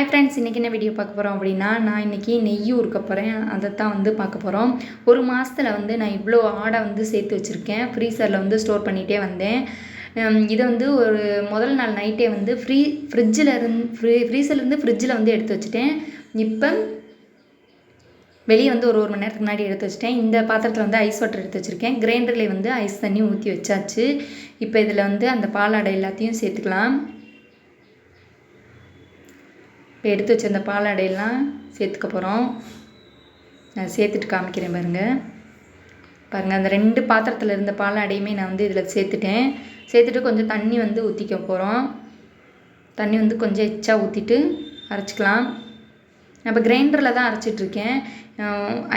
Hi friends இன்றைக்கி என்ன video பார்க்க போகிறோம் அப்படின்னா நான் இன்றைக்கி நெய் உருக்க போகிறேன் அதை தான் வந்து பார்க்க போகிறோம் ஒரு மாதத்தில் வந்து நான் இவ்வளோ ஆடை வந்து சேர்த்து வச்சுருக்கேன். ஃப்ரீசரில் வந்து ஸ்டோர் பண்ணிகிட்டே வந்தேன். இதை வந்து ஒரு முதல் நாள் நைட்டே வந்து ஃப்ரீ ஃப்ரிட்ஜில் இருந்து ஃப்ரீ ஃப்ரீசர்லேருந்து ஃப்ரிட்ஜில் வந்து எடுத்து வச்சுட்டேன். இப்போ வெளியே வந்து ஒரு ஒரு மணி நேரத்துக்கு முன்னாடி எடுத்து வச்சிட்டேன். இந்த பாத்திரத்தில் வந்து ஐஸ் வாட்டர் எடுத்து வச்சுருக்கேன். கிரைண்டரில் வந்து ஐஸ் தண்ணி ஊற்றி வச்சாச்சு. இப்போ இதில் வந்து அந்த பாலாடை எல்லாத்தையும் சேர்த்துக்கலாம். இப்போ எடுத்து வச்சிருந்த பாலாடையெல்லாம் சேர்த்துக்க போகிறோம் நான் சேர்த்துட்டு காமிக்கிறேன் பாருங்கள் பாருங்கள் அந்த ரெண்டு பாத்திரத்தில் இருந்த பாலாடையுமே நான் வந்து இதில் சேர்த்துட்டேன். சேர்த்துட்டு கொஞ்சம் தண்ணி வந்து ஊற்றிக்க போகிறோம் தண்ணி வந்து கொஞ்சம் எச்சா ஊற்றிட்டு அரைச்சிக்கலாம். நான் இப்போ கிரைண்டரில் தான் அரைச்சிட்ருக்கேன்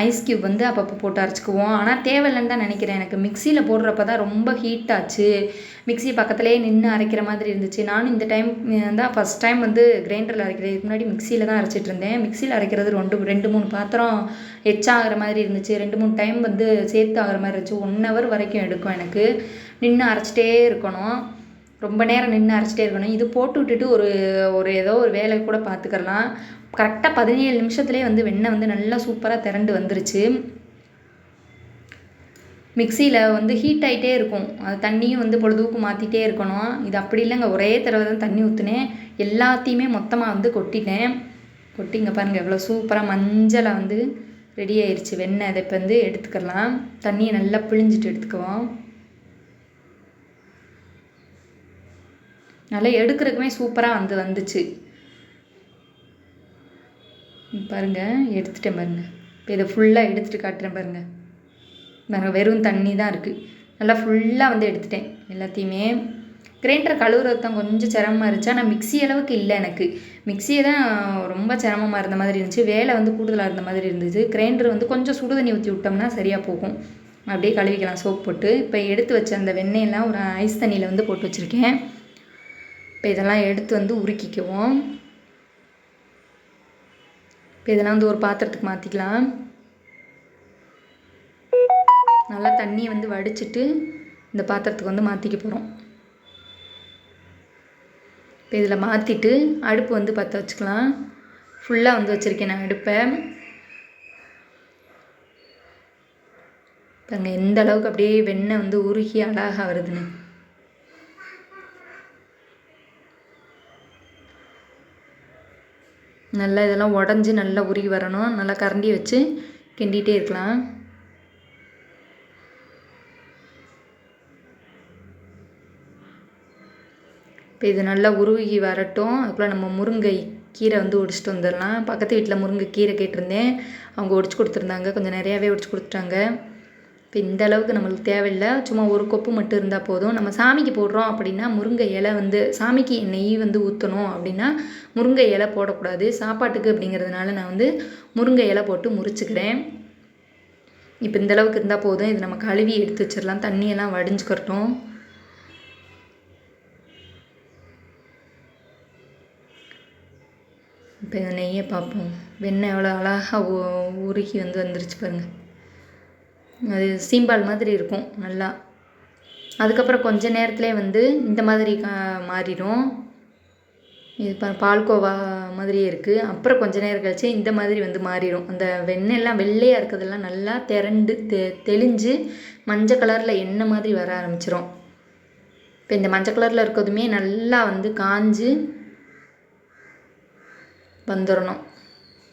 ஐஸ் க்யூப் வந்து அப்பப்போ போட்டு அரைச்சிக்குவோம். ஆனால் தேவையில்லைன்னு தான் நினைக்கிறேன். எனக்கு மிக்சியில் போடுறப்ப தான் ரொம்ப ஹீட் ஆச்சு. மிக்ஸி பக்கத்துலேயே நின்று அரைக்கிற மாதிரி இருந்துச்சு. நானும் இந்த டைம் தான் ஃபஸ்ட் டைம் வந்து கிரைண்டரில் அரைக்கிறேன் இதுக்கு முன்னாடி மிக்சியில் தான் அரைச்சிட்டு இருந்தேன் மிக்சியில் அரைக்கிறது ரெண்டு ரெண்டு மூணு பாத்திரம் எச்சாகிற மாதிரி இருந்துச்சு. ரெண்டு மூணு டைம் வந்து சேர்த்து ஆகிற மாதிரி இருந்துச்சு. ஒன் ஹவர் வரைக்கும் எடுக்கும் எனக்கு. நின்று அரைச்சிட்டே இருக்கணும். ரொம்ப நேரம் நின்று அரைச்சிட்டே இருக்கணும். இது போட்டு விட்டுட்டு ஒரு ஒரு ஏதோ ஒரு வேலை கூட பார்த்துக்கலாம். கரெக்டாக பதினேழு நிமிஷத்துலேயே வந்து வெண்ணெய் வந்து நல்லா சூப்பராக திரண்டு வந்துருச்சு. மிக்சியில் வந்து ஹீட் ஆகிட்டே இருக்கும். அது தண்ணியும் வந்து பொழுதுக்கு மாற்றிட்டே இருக்கணும். இது அப்படி இல்லைங்க. ஒரே தடவை தான் தண்ணி ஊற்றுனேன் எல்லாத்தையுமே மொத்தமாக வந்து கொட்டிட்டேன். கொட்டி இங்கே பாருங்கள் எவ்வளோ சூப்பராக மஞ்சளாக வந்து ரெடி ஆயிடுச்சு வெண்ணெய் அதை இப்போ வந்து எடுத்துக்கலாம். தண்ணியை நல்லா பிழிஞ்சிட்டு எடுத்துக்குவோம். நல்லா எடுக்கிறதுக்குமே சூப்பராக வந்து வந்துச்சு. பாருங்கள் எடுத்துட்டேன் பாருங்கள் இப்போ இதை ஃபுல்லாக எடுத்துகிட்டு காட்டுறேன் பாருங்கள் பாருங்கள் வெறும் தண்ணி தான் இருக்குது நல்லா ஃபுல்லாக வந்து எடுத்துட்டேன். எல்லாத்தையுமே கிரைண்டர் கழுவுறது தான் கொஞ்சம் சிரமமாக இருந்துச்சு. ஆனால் மிக்ஸி அளவுக்கு இல்லை எனக்கு. மிக்சியை தான் ரொம்ப சிரமமாக இருந்த மாதிரி இருந்துச்சு. வேலை வந்து கூடுதலாக இருந்த மாதிரி இருந்துச்சு கிரைண்டர் வந்து கொஞ்சம் சுடு தண்ணி ஊற்றி விட்டோம்னா சரியாக போகும். அப்படியே கழுவிக்கலாம் சோப் போட்டு. இப்போ எடுத்து வச்ச அந்த வெண்ணெயெல்லாம் ஒரு ஐஸ் தண்ணியில் வந்து போட்டு வச்சுருக்கேன். இப்போ இதெல்லாம் எடுத்து வந்து உருக்கிக்குவோம். இப்போ இதெல்லாம் வந்து ஒரு பாத்திரத்துக்கு மாற்றிக்கலாம் நல்லா தண்ணியை வந்து வடிச்சிட்டு இந்த பாத்திரத்துக்கு வந்து மாற்றிக்க போகிறோம் இப்போ இதில் மாற்றிட்டு அடுப்பு வந்து பற்ற வச்சுக்கலாம். ஃபுல்லாக வந்து வச்சுருக்கேன் நான் அடுப்பை. பாருங்க எந்த அளவுக்கு அப்படியே வெண்ணெய் வந்து உருகி அழகாக வருதுன்னு. நல்லா இதெல்லாம் உடஞ்சி நல்லா உருகி வரணும். நல்லா கரண்டி வச்சு கிண்டிகிட்டே இருக்கலாம். இப்போ இது நல்லா உருகி வரட்டும். அதுக்குள்ளே நம்ம முருங்கை கீரை வந்து ஒடிச்சிட்டு வந்துடலாம். பக்கத்து வீட்டில் முருங்கை கீரை கேட்டிருந்தேன். அவங்க ஒடிச்சு கொடுத்துருந்தாங்க. கொஞ்சம் நிறையாவே ஒடிச்சு கொடுத்துட்டாங்க. இப்போ இந்த அளவுக்கு நம்மளுக்கு தேவையில்லை. சும்மா ஒரு கொப்பு மட்டும் இருந்தால் போதும். நம்ம சாமிக்கு போடுறோம் அப்படின்னா முருங்கை இலை வந்து சாமிக்கு நெய் வந்து ஊற்றணும் அப்படின்னா முருங்கை இலை போடக்கூடாது. சாப்பாட்டுக்கு அப்படிங்கிறதுனால நான் வந்து முருங்கை இலை போட்டு முறிச்சுக்கிறேன். இப்போ இந்த அளவுக்கு இருந்தால் போதும். இது நம்ம கழுவி எடுத்து வச்சிடலாம். தண்ணியெல்லாம் வடிஞ்சுக்கிறட்டும் இப்போ இந்த நெய்யை பார்ப்போம். வெண்ணெய் எவ்வளோ அழகாக உ- உருகி வந்து வந்துருச்சு பாருங்கள் அது சீம்பால் மாதிரி இருக்கும் நல்லா. அதுக்கப்புறம் கொஞ்ச நேரத்துலேயே வந்து இந்த மாதிரி கா- மாறிடும். இது பா பால்கோவா மாதிரியே இருக்குது அப்புறம் கொஞ்ச நேரம் கழிச்சு இந்த மாதிரி வந்து மாறிடும். அந்த வெண்ணெய்லாம் வெள்ளையாக இருக்கிறதெல்லாம் நல்லா திரண்டு தெ தெளிஞ்சு மஞ்சள் கலரில் எண்ணெய் மாதிரி வர ஆரம்பிச்சிரும். இப்போ இந்த மஞ்சள் கலரில் இருக்கிறதுமே நல்லா வந்து காஞ்சு வந்துடணும்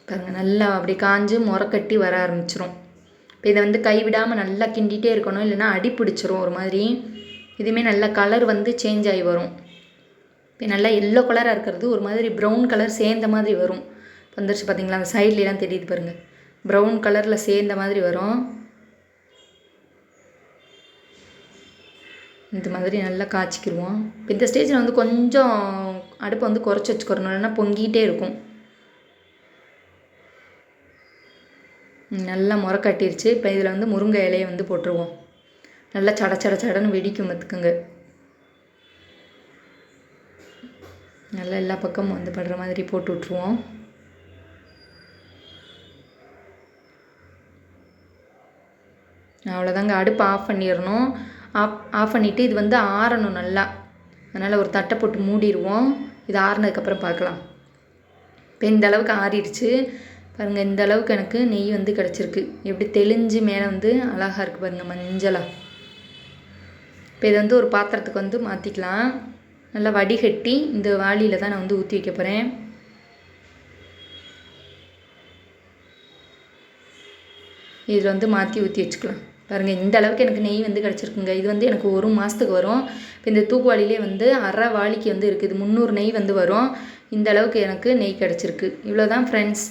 பாருங்கள் நல்லா அப்படி காஞ்சு முறக்கட்டி வர ஆரம்பிச்சிரும். இப்போ இதை வந்து கைவிடாமல் நல்லா கிண்டிகிட்டே இருக்கணும் இல்லைனா அடி பிடிச்சிரும் ஒரு மாதிரி. இதுவுமே நல்லா கலர் வந்து சேஞ்ச் ஆகி வரும். இப்போ நல்லா எல்லோ கலராக இருக்கிறது ஒரு மாதிரி ப்ரௌன் கலர் சேர்ந்த மாதிரி வரும். வந்துருச்சு பார்த்தீங்களா அந்த சைட்லலாம் தெரியுது பாருங்கள் ப்ரௌன் கலரில் சேர்ந்த மாதிரி வரும். இந்த மாதிரி நல்லா காய்ச்சிக்கிருவோம். இப்போ இந்த ஸ்டேஜில் வந்து கொஞ்சம் அடுப்பை வந்து குறைச்சி வச்சுக்கிறணும் இல்லைன்னா பொங்கிட்டே இருக்கும். நல்லா முறை கட்டிருச்சு. இப்போ இதில் வந்து முருங்கை இலையை வந்து போட்டுருவோம். நல்லா சட சட சடன்னு வெடிக்கும் பார்த்துக்குங்க. நல்லா எல்லா பக்கமும் வந்து படுற மாதிரி போட்டு விட்ருவோம் அவ்வளோதாங்க. அடுப்பு ஆஃப் பண்ணிடணும். ஆஃப் ஆஃப் பண்ணிவிட்டு இது வந்து ஆறணும் நல்லா. அதனால் ஒரு தட்டை போட்டு மூடிடுவோம். இது ஆறினதுக்கப்புறம் பார்க்கலாம். இப்போ இந்த அளவுக்கு ஆறிடுச்சு. பாருங்கள் இந்த அளவுக்கு எனக்கு நெய் வந்து கிடச்சிருக்கு. எப்படி தெளிஞ்சு மேலே வந்து அழகாக இருக்குது பாருங்கள் மஞ்சளாக இப்போ இதை வந்து ஒரு பாத்திரத்துக்கு வந்து மாற்றிக்கலாம் நல்லா வடிகட்டி இந்த வாளியில் தான் நான் வந்து ஊற்றி வைக்க போகிறேன் இதில் வந்து மாற்றி ஊற்றி வச்சுக்கலாம். பாருங்கள் இந்த அளவுக்கு எனக்கு நெய் வந்து கிடச்சிருக்குங்க. இது வந்து எனக்கு ஒரு மாதத்துக்கு வரும். இப்போ இந்த தூக்குவாளிலே வந்து அரை வாளிக்கு வந்து இருக்குது. முந்நூறு நெய் வந்து வரும். இந்த அளவுக்கு எனக்கு நெய் கிடச்சிருக்கு. இவ்வளோ தான் ஃப்ரெண்ட்ஸ்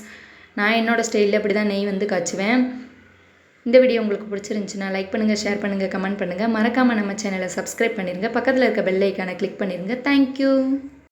நான் என்னோடய ஸ்டைலில் இப்படி தான் நெய் வந்து காய்ச்சுவேன். இந்த வீடியோ உங்களுக்கு பிடிச்சிருந்துச்சுன்னா லைக் பண்ணுங்கள் ஷேர் பண்ணுங்கள் கமெண்ட் பண்ணுங்கள் மறக்காமல் நம்ம சேனலை சப்ஸ்கிரைப் பண்ணிடுங்க பக்கத்தில் இருக்க பெல் ஐக்கானை கிளிக் பண்ணிடுங்க தேங்க்யூ